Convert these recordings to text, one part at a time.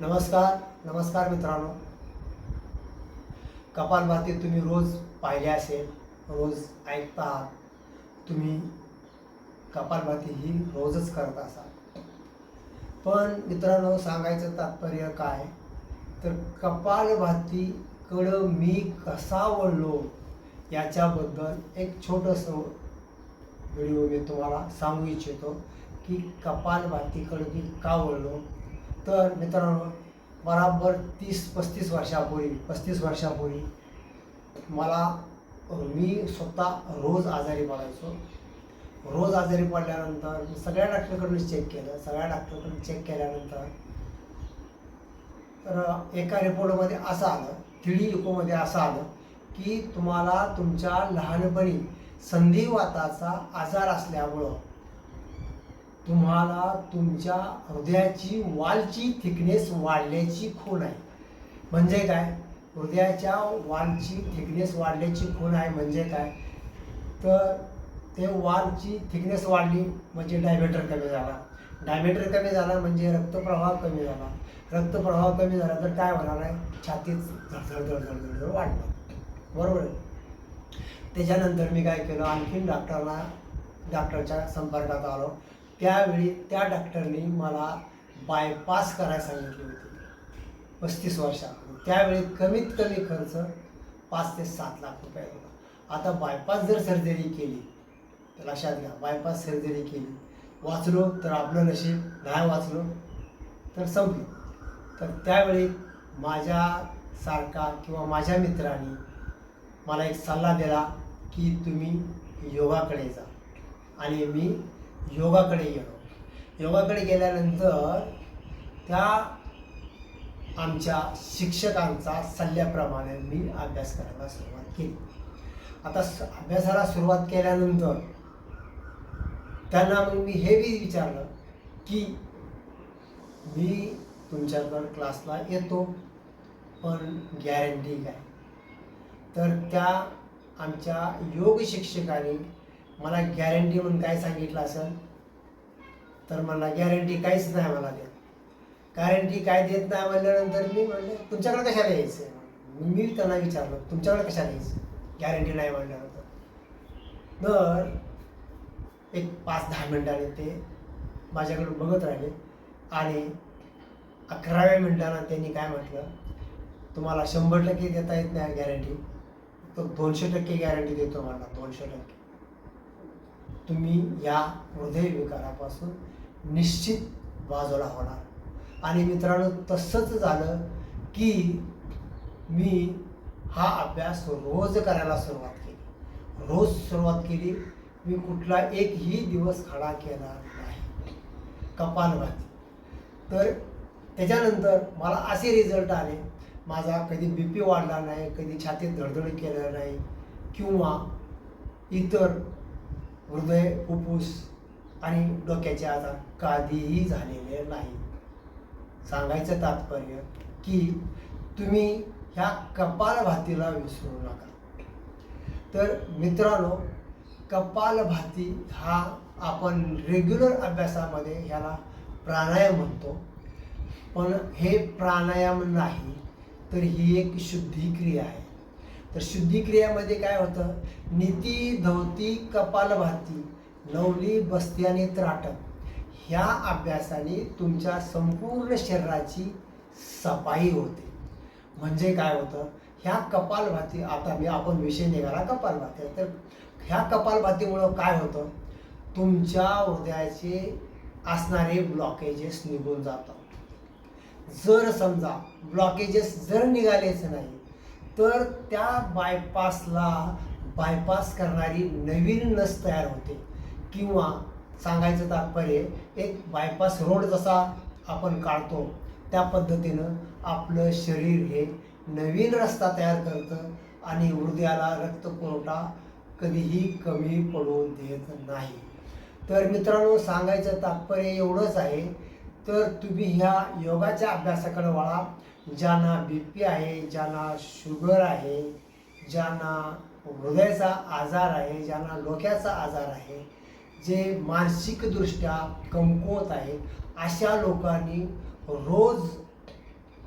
नमस्कार नमस्कार मित्रांनो. कपालभाती तुम्ही रोज पाहिले असेल रोज ऐकता आहात. तुम्ही कपालभाती ही रोजच करत असाल. पण मित्रांनो सांगायचं तात्पर्य काय? तर कपालभातीकडं मी कसा वळलो याच्याबद्दल एक छोटंसं व्हिडिओ मी तुम्हाला सांगू इच्छितो की कपालभातीकडं मी का वळलो? तर मित्रांनो बराबर तीस पस्तीस वर्षापूर्वी पस्तीस वर्षापूर्वी मला मी स्वतः रोज आजारी पडायचो. रोज आजारी पडल्यानंतर मी सगळ्या डॉक्टरकडून चेक केलं. सगळ्या डॉक्टरकडून चेक केल्यानंतर तर एका रिपोर्टमध्ये असं आलं थ्री इकोमध्ये असं आलं की तुम्हाला तुमच्या लहानपणी संधिवाताचा आजार असल्यामुळं तुम्हाला तुमच्या हृदयाची वालची थिकनेस वाढल्याची खूण आहे. म्हणजे काय? हृदयाच्या वालची थिकनेस वाढल्याची खूण आहे म्हणजे काय? तर ते वालची थिकनेस वाढली म्हणजे डायबेटर कमी झाला. डायबेटर कमी झाला म्हणजे रक्तप्रवाह कमी झाला. रक्तप्रवाह कमी झाला तर काय होणार आहे? छातीत धडधड धडधड धडधड वाढलं बरोबर आहे? त्याच्यानंतर मी काय केलं? आणखीन डॉक्टरला डॉक्टरच्या संपर्कात आलो. त्यावेळी त्या डॉक्टरनी मला बायपास करायला सांगितली होती. पस्तीस वर्षा त्यावेळी कमीत कमी खर्च पाच ते सात लाख रुपये होता. आता बायपास जर सर्जरी केली तर लक्षात घ्या बायपास सर्जरी केली. वाचलो तर आपलं नशीब नाही वाचलो तर संपलं. तर त्यावेळी माझ्यासारखा किंवा माझ्या मित्रांनी मला एक सल्ला दिला की तुम्ही योगाकडे जा. आणि मी योगाकडे गेलो. योगाकडे गेल्यानंतर त्या आमच्या शिक्षकांचा सल्ल्याप्रमाणे मी अभ्यास करायला सुरुवात केली. आता स- अभ्यासाला सुरुवात केल्यानंतर त्यांना मग मी हे बी विचारलं की मी तुमच्याकडं क्लासला येतो पण गॅरंटी काय? तर त्या आमच्या योग शिक्षकाने मला गॅरंटी म्हणून काय सांगितलं असेल तर मला गॅरंटी काहीच नाही मला देत. गॅरंटी काय देत नाही म्हणल्यानंतर मी म्हणलं तुमच्याकडे कशाला यायचं? मी त्यांना विचारलं तुमच्याकडे कशाला यायचं? गॅरंटी नाही म्हणल्यानंतर. तर एक पाच दहा मिनिटांनी ते माझ्याकडे बघत राहिले. आणि अकराव्या मिनिटानं त्यांनी काय म्हटलं तुम्हाला शंभर टक्के देता येत नाही गॅरंटी तर दोनशे टक्के गॅरंटी देतो मला दोनशे टक्के. तुम्ही या हृदयविकारापासून निश्चित बाजूला होणार. आणि मित्रांनो तसंच झालं की मी हा अभ्यास रोज करायला सुरुवात केली. रोज सुरुवात केली मी कुठला एकही दिवस खडा केला नाही. कपालभाती तर त्याच्यानंतर मला असे रिझल्ट आले. माझा कधी बी पी वाढला नाही कधी छातीत धडधड केलं नाही किंवा इतर हृदय फुफ्फुस आणि डोक्याचे आजार कधीही झालेले नाही. सांगायचं तात्पर्य की तुम्ही ह्या कपालभातीला विसरू नका. तर मित्रांनो कपालभाती हा आपण रेग्युलर अभ्यासामध्ये ह्याला प्राणायाम म्हणतो. पण हे प्राणायाम नाही तर ही एक शुद्धी क्रिया आहे. तर शुद्धिक्रियामध्ये काय होतं? नीती धवती कपालभाती नवली बस्त्याने त्राटक ह्या अभ्यासाने तुमच्या संपूर्ण शरीराची सफाई होते. म्हणजे काय होतं? ह्या कपालभाती आता मी आपण विषय निघाला कपालभाती. तर ह्या कपालभातीमुळं काय होतं? तुमच्या हृदयाचे असणारे ब्लॉकेजेस निघून जातात. जर समजा ब्लॉकेजेस जर निघालेच नाही तर त्या बायपासला बायपास करणारी नवीन नस तयार होते. किंवा सांगायचं तात्पर्य एक बायपास रोड जसा आपण काढतो त्या पद्धतीनं आपलं शरीर हे नवीन रस्ता तयार करतं आणि हृदयाला रक्तपुरवठा कधीही कमी पडू देत नाही. तर मित्रांनो सांगायचं तात्पर्य एवढंच आहे. तर तुम्ही ह्या योगाच्या अभ्यासाकडे वळा. ज्यांना बी पी आहे ज्यांना शुगर आहे ज्यांना हृदयाचा आजार आहे ज्यांना डोक्याचा आजार आहे जे मानसिकदृष्ट्या कमकुवत आहेत अशा लोकांनी रोज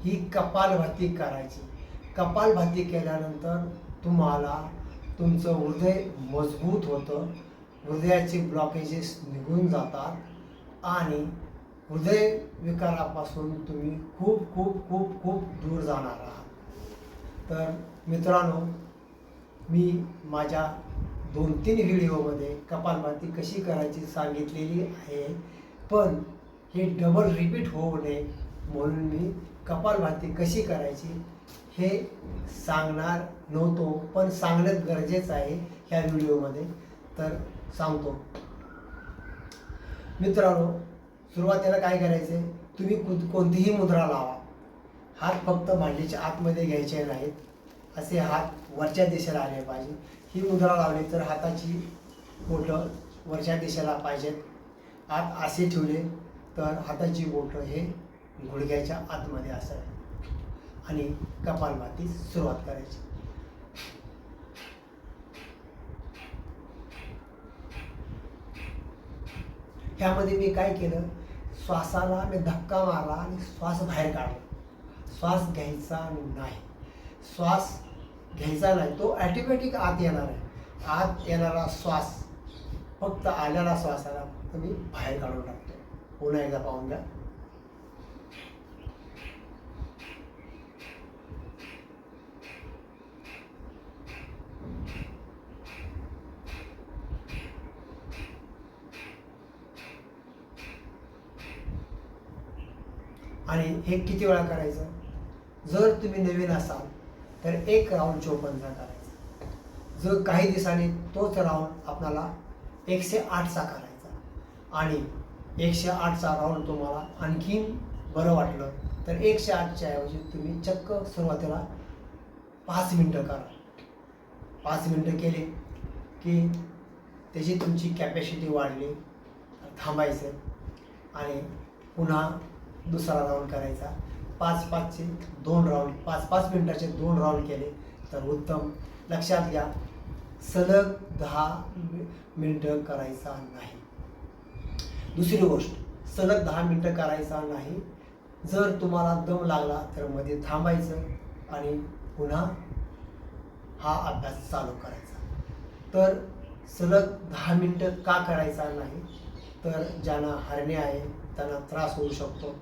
ही कपालभाती करायची. कपालभाती केल्यानंतर तुम्हाला तुमचं हृदय मजबूत होतं हृदयाचे ब्लॉकेजेस निघून जातात आणि हृदय विकारापासून तुम्ही खूप खूप खूप खूप दूर जाणार आहात. तर मित्रांनो मी माझ्या दोन तीन व्हिडिओमध्ये कपालभाती कशी करायची सांगितलेली आहे पण हे डबल रिपीट होऊ नये म्हणून मी कपालभाती कशी करायची हे सांगणार नव्हतो पण सांगणं गरजेचं आहे ह्या व्हिडिओमध्ये. तर सांगतो. मित्रांनो सुरुवातीला काय करायचे? तुम्ही कोणतीही मुद्रा लावा. हात फक्त मांडीच्या आतमध्ये घ्यायचे नाहीत. असे हात वरच्या दिशेला आले पाहिजे ही मुद्रा लावली तर हाताची बोटं वरच्या दिशेला पाहिजेत. आत असे ठेवले तर हाताची बोटं हे गुडघ्याच्या आतमध्ये असावे. आणि कपालभाती सुरुवात करायची. ह्यामध्ये मी काय केलं? श्वासाला मी धक्का मारला आणि श्वास बाहेर काढला. श्वास घ्यायचा नाही. श्वास घ्यायचा नाही तो ॲटोमॅटिक आत येणार आहे. आत येणारा श्वास फक्त आलेला श्वासाला फक्त मी बाहेर काढून टाकतो. पुन्हा एकदा पाहून घ्या. आणि हे किती वेळा करायचं? जर तुम्ही नवीन असाल तर एक राऊंड चोपन्नचा करायचा. जर काही दिवसांनी तोच राऊंड आपल्याला एकशे आठचा करायचा. आणि एकशे आठचा राऊंड तुम्हाला आणखीन बरं वाटलं तर एकशे आठच्या ऐवजी तुम्ही चक्क सुरुवातीला पाच मिनटं करा. पाच मिनटं केले की त्याची तुमची कॅपॅसिटी वाढली थांबायचं. आणि पुन्हा दुसरा राऊंड करायचा. पाच पाचचे दोन राऊंड पाच पाच मिनिटाचे दोन राऊंड केले तर उत्तम. लक्षात घ्या सलग दहा मिनटं करायचा नाही. दुसरी गोष्ट सलग दहा मिनटं करायचा नाही. जर तुम्हाला दम लागला तर मध्ये थांबायचं आणि पुन्हा हा अभ्यास चालू करायचा. तर सलग दहा मिनटं का करायचा नाही? तर ज्यांना हरणे आहे त्यांना त्रास होऊ शकतो.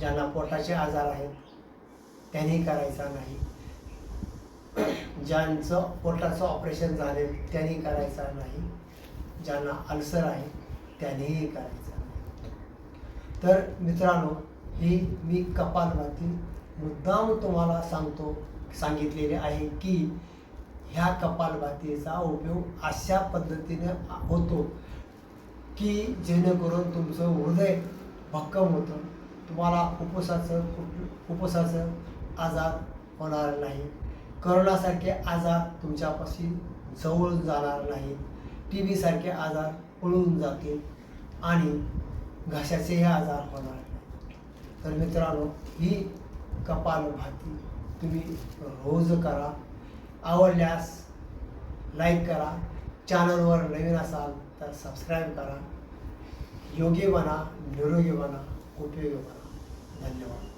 ज्यांना पोटाचे आजार आहेत त्यांनी करायचा नाही. ज्यांचं पोटाचं ऑपरेशन झाले त्यांनी करायचा नाही. ज्यांना अल्सर आहे त्यांनीही करायचा नाही. तर मित्रांनो ही मी कपालभाती मुद्दाम तुम्हाला सांगतो सांगितलेले आहे की ह्या कपालभातीचा उपयोग अशा पद्धतीने होतो की जेणेकरून तुमचं हृदय भक्कम होतं. तुम्हाला फुफ्फुसाचं फुफ- आजार होणार नाही. करोनासारखे आजार तुमच्यापाशी जवळ जाणार नाहीत. टी व्हीसारखे आजार पळून जातील आणि घशाचेही आजार होणार नाही. तर मित्रांनो ही कपालभाती तुम्ही रोज करा. आवडल्यास लाईक करा. चॅनलवर नवीन असाल तर सबस्क्राईब करा. योगी बना निरोगी बना उपयोगी बना धन्यवाद.